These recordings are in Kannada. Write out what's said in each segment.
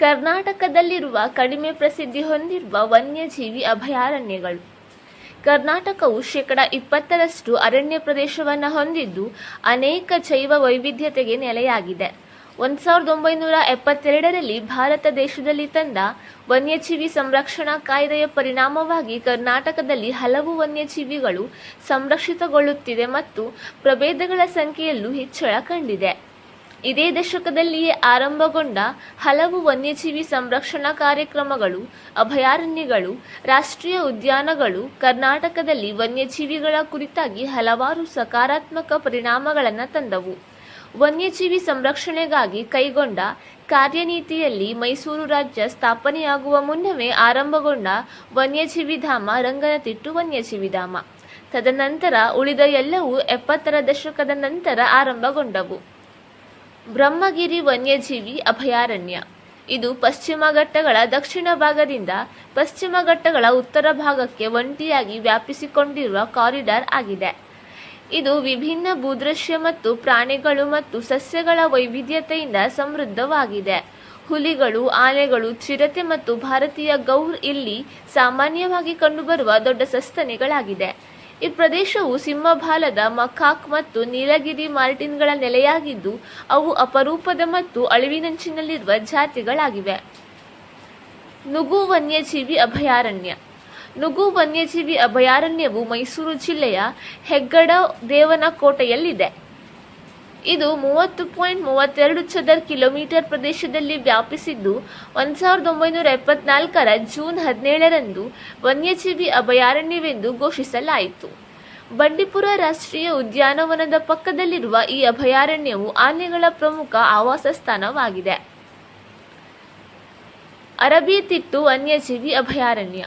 ಕರ್ನಾಟಕದಲ್ಲಿರುವ ಕಡಿಮೆ ಪ್ರಸಿದ್ಧಿ ಹೊಂದಿರುವ ವನ್ಯಜೀವಿ ಅಭಯಾರಣ್ಯಗಳು. ಕರ್ನಾಟಕವು ಶೇಕಡ ಇಪ್ಪತ್ತರಷ್ಟು ಅರಣ್ಯ ಪ್ರದೇಶವನ್ನು ಹೊಂದಿದ್ದು ಅನೇಕ ಜೈವ ವೈವಿಧ್ಯತೆಗೆ ನೆಲೆಯಾಗಿದೆ. ಒಂದು ಸಾವಿರದ ಒಂಬೈನೂರ ಎಪ್ಪತ್ತೆರಡರಲ್ಲಿ ಭಾರತ ದೇಶದಲ್ಲಿ ತಂದ ವನ್ಯಜೀವಿ ಸಂರಕ್ಷಣಾ ಕಾಯ್ದೆಯ ಪರಿಣಾಮವಾಗಿ ಕರ್ನಾಟಕದಲ್ಲಿ ಹಲವು ವನ್ಯಜೀವಿಗಳು ಸಂರಕ್ಷಿತಗೊಳ್ಳುತ್ತಿದೆ ಮತ್ತು ಪ್ರಭೇದಗಳ ಸಂಖ್ಯೆಯಲ್ಲೂ ಹೆಚ್ಚಳ ಕಂಡಿದೆ. ಇದೇ ದಶಕದಲ್ಲಿಯೇ ಆರಂಭಗೊಂಡ ಹಲವು ವನ್ಯಜೀವಿ ಸಂರಕ್ಷಣಾ ಕಾರ್ಯಕ್ರಮಗಳು, ಅಭಯಾರಣ್ಯಗಳು, ರಾಷ್ಟ್ರೀಯ ಉದ್ಯಾನಗಳು, ಕರ್ನಾಟಕದಲ್ಲಿ ವನ್ಯಜೀವಿಗಳ ಕುರಿತಾಗಿ ಹಲವಾರು ಸಕಾರಾತ್ಮಕ ಪರಿಣಾಮಗಳನ್ನು ತಂದವು. ವನ್ಯಜೀವಿ ಸಂರಕ್ಷಣೆಗಾಗಿ ಕೈಗೊಂಡ ಕಾರ್ಯನೀತಿಯಲ್ಲಿ ಮೈಸೂರು ರಾಜ್ಯ ಸ್ಥಾಪನೆಯಾಗುವ ಮುನ್ನವೇ ಆರಂಭಗೊಂಡ ವನ್ಯಜೀವಿಧಾಮ ರಂಗನತಿಟ್ಟು ವನ್ಯಜೀವಿ ಧಾಮ. ತದನಂತರ ಉಳಿದ ಎಲ್ಲವೂ ಎಪ್ಪತ್ತರ ದಶಕದ ನಂತರ ಆರಂಭಗೊಂಡವು. ಬ್ರಹ್ಮಗಿರಿ ವನ್ಯಜೀವಿ ಅಭಯಾರಣ್ಯ. ಇದು ಪಶ್ಚಿಮ ಘಟ್ಟಗಳ ದಕ್ಷಿಣ ಭಾಗದಿಂದ ಪಶ್ಚಿಮ ಘಟ್ಟಗಳ ಉತ್ತರ ಭಾಗಕ್ಕೆ ಒಂಟಿಯಾಗಿ ವ್ಯಾಪಿಸಿಕೊಂಡಿರುವ ಕಾರಿಡಾರ್ ಆಗಿದೆ. ಇದು ವಿಭಿನ್ನ ಭೂದೃಶ್ಯ ಮತ್ತು ಪ್ರಾಣಿಗಳು ಮತ್ತು ಸಸ್ಯಗಳ ವೈವಿಧ್ಯತೆಯಿಂದ ಸಮೃದ್ಧವಾಗಿದೆ. ಹುಲಿಗಳು, ಆನೆಗಳು, ಚಿರತೆ ಮತ್ತು ಭಾರತೀಯ ಗೌರ್ ಇಲ್ಲಿ ಸಾಮಾನ್ಯವಾಗಿ ಕಂಡುಬರುವ ದೊಡ್ಡ ಸಸ್ತನಿಗಳಾಗಿದೆ. ಈ ಪ್ರದೇಶವು ಸಿಂಹಭಾಲದ ಮಕಾಕ್ ಮತ್ತು ನೀಲಗಿರಿ ಮಾರ್ಟಿನ್ಗಳ ನೆಲೆಯಾಗಿದ್ದು, ಅವು ಅಪರೂಪದ ಮತ್ತು ಅಳಿವಿನಂಚಿನಲ್ಲಿರುವ ಜಾತಿಗಳಾಗಿವೆ. ನುಗು ವನ್ಯಜೀವಿ ಅಭಯಾರಣ್ಯ. ನುಗು ವನ್ಯಜೀವಿ ಅಭಯಾರಣ್ಯವು ಮೈಸೂರು ಜಿಲ್ಲೆಯ ಹೆಗ್ಗಡ ದೇವನಕೋಟೆಯಲ್ಲಿದೆ. ಇದು ಮೂವತ್ತು ಪಾಯಿಂಟ್ ಮೂವತ್ತೆರಡು ಚದರ್ ಕಿಲೋಮೀಟರ್ ಪ್ರದೇಶದಲ್ಲಿ ವ್ಯಾಪಿಸಿದ್ದು, ಒಂದು ಸಾವಿರದ ಒಂಬೈನೂರ ಎಪ್ಪತ್ನಾಲ್ಕರ ಜೂನ್ ಹದಿನೇಳರಂದು ವನ್ಯಜೀವಿ ಅಭಯಾರಣ್ಯವೆಂದು ಘೋಷಿಸಲಾಯಿತು. ಬಂಡೀಪುರ ರಾಷ್ಟ್ರೀಯ ಉದ್ಯಾನವನದ ಪಕ್ಕದಲ್ಲಿರುವ ಈ ಅಭಯಾರಣ್ಯವು ಆನೆಗಳ ಪ್ರಮುಖ ಆವಾಸ ಸ್ಥಾನವಾಗಿದೆ. ಅರಬಿತಿಟ್ಟು ವನ್ಯಜೀವಿ ಅಭಯಾರಣ್ಯ.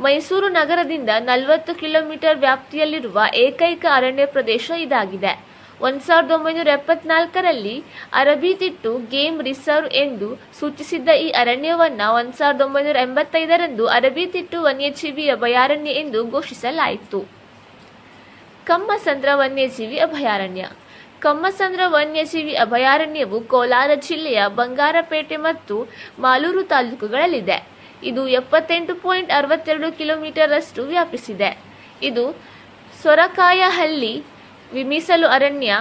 ಮೈಸೂರು ನಗರದಿಂದ ನಲವತ್ತು ಕಿಲೋಮೀಟರ್ ವ್ಯಾಪ್ತಿಯಲ್ಲಿರುವ ಏಕೈಕ ಅರಣ್ಯ ಪ್ರದೇಶ ಇದಾಗಿದೆ. ಒಂದು ಸಾವಿರದ ಒಂಬೈನೂರ ಎಪ್ಪತ್ನಾಲ್ಕರಲ್ಲಿ ಅರಬಿತಿಟ್ಟು ಗೇಮ್ ರಿಸರ್ವ್ ಎಂದು ಸೂಚಿಸಿದ್ದ ಈ ಅರಣ್ಯವನ್ನು ಒಂದು ಸಾವಿರದ ಒಂಬೈನೂರ ಎಂಬತ್ತೈದರಂದು ಅರಬಿತಿಟ್ಟು ವನ್ಯಜೀವಿ ಅಭಯಾರಣ್ಯ ಎಂದು ಘೋಷಿಸಲಾಯಿತು. ಕಮ್ಮಸಂದ್ರ ವನ್ಯಜೀವಿ ಅಭಯಾರಣ್ಯ. ಕಮ್ಮಸಂದ್ರ ವನ್ಯಜೀವಿ ಅಭಯಾರಣ್ಯವು ಕೋಲಾರ ಜಿಲ್ಲೆಯ ಬಂಗಾರಪೇಟೆ ಮತ್ತು ಮಾಲೂರು ತಾಲೂಕುಗಳಲ್ಲಿದೆ. ಇದು ಎಪ್ಪತ್ತೆಂಟು ಪಾಯಿಂಟ್ ಅರವತ್ತೆರಡು ಕಿಲೋಮೀಟರ್ ಅಷ್ಟು ವ್ಯಾಪಿಸಿದೆ. ಇದು ಸೊರಕಾಯಹಳ್ಳಿ ಮೀಸಲು ಅರಣ್ಯ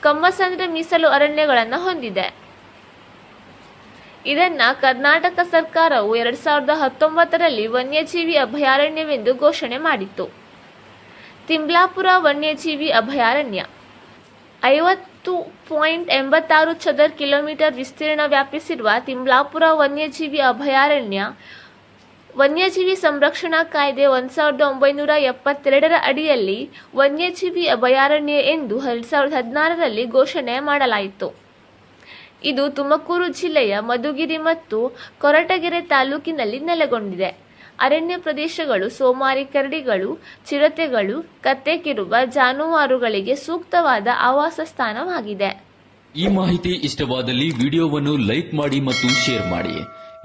ಕಮ್ಮಸಂದ್ರ ಮೀಸಲು ಅರಣ್ಯಗಳನ್ನು ಹೊಂದಿದೆ. ಇದನ್ನ ಕರ್ನಾಟಕ ಸರ್ಕಾರವು ಎರಡ್ ಸಾವಿರದ ಹತ್ತೊಂಬತ್ತರಲ್ಲಿ ವನ್ಯಜೀವಿ ಅಭಯಾರಣ್ಯವೆಂದು ಘೋಷಣೆ ಮಾಡಿತ್ತು. ತಿಂಬ್ಲಾಪುರ ವನ್ಯಜೀವಿ ಅಭಯಾರಣ್ಯ. ಐವತ್ತು ಪಾಯಿಂಟ್ ಎಂಬತ್ತಾರು ಚದರ್ ಕಿಲೋಮೀಟರ್ ವಿಸ್ತೀರ್ಣ ವ್ಯಾಪಿಸಿರುವ ತಿಂಬ್ಲಾಪುರ ವನ್ಯಜೀವಿ ಅಭಯಾರಣ್ಯ ವನ್ಯಜೀವಿ ಸಂರಕ್ಷಣಾ ಕಾಯ್ದೆ ಒಂದು ಸಾವಿರದ ಒಂಬೈನೂರ ಎಪ್ಪತ್ತೆರಡರ ಅಡಿಯಲ್ಲಿ ವನ್ಯಜೀವಿ ಅಭಯಾರಣ್ಯ ಎಂದು ಎರಡು ಸಾವಿರದ ಹದಿನಾರರಲ್ಲಿ ಘೋಷಣೆ ಮಾಡಲಾಯಿತು. ಇದು ತುಮಕೂರು ಜಿಲ್ಲೆಯ ಮಧುಗಿರಿ ಮತ್ತು ಕೊರಟಗೆರೆ ತಾಲೂಕಿನಲ್ಲಿ ನೆಲೆಗೊಂಡಿದೆ. ಅರಣ್ಯ ಪ್ರದೇಶಗಳು, ಸೋಮಾರಿ ಕರಡಿಗಳು, ಚಿರತೆಗಳು ಕತ್ತೆಕಿರುವ ಜಾನುವಾರುಗಳಿಗೆ ಸೂಕ್ತವಾದ ಆವಾಸ ಸ್ಥಾನವಾಗಿದೆ. ಈ ಮಾಹಿತಿ ಇಷ್ಟವಾದಲ್ಲಿ ವಿಡಿಯೋವನ್ನು ಲೈಕ್ ಮಾಡಿ ಮತ್ತು ಶೇರ್ ಮಾಡಿ.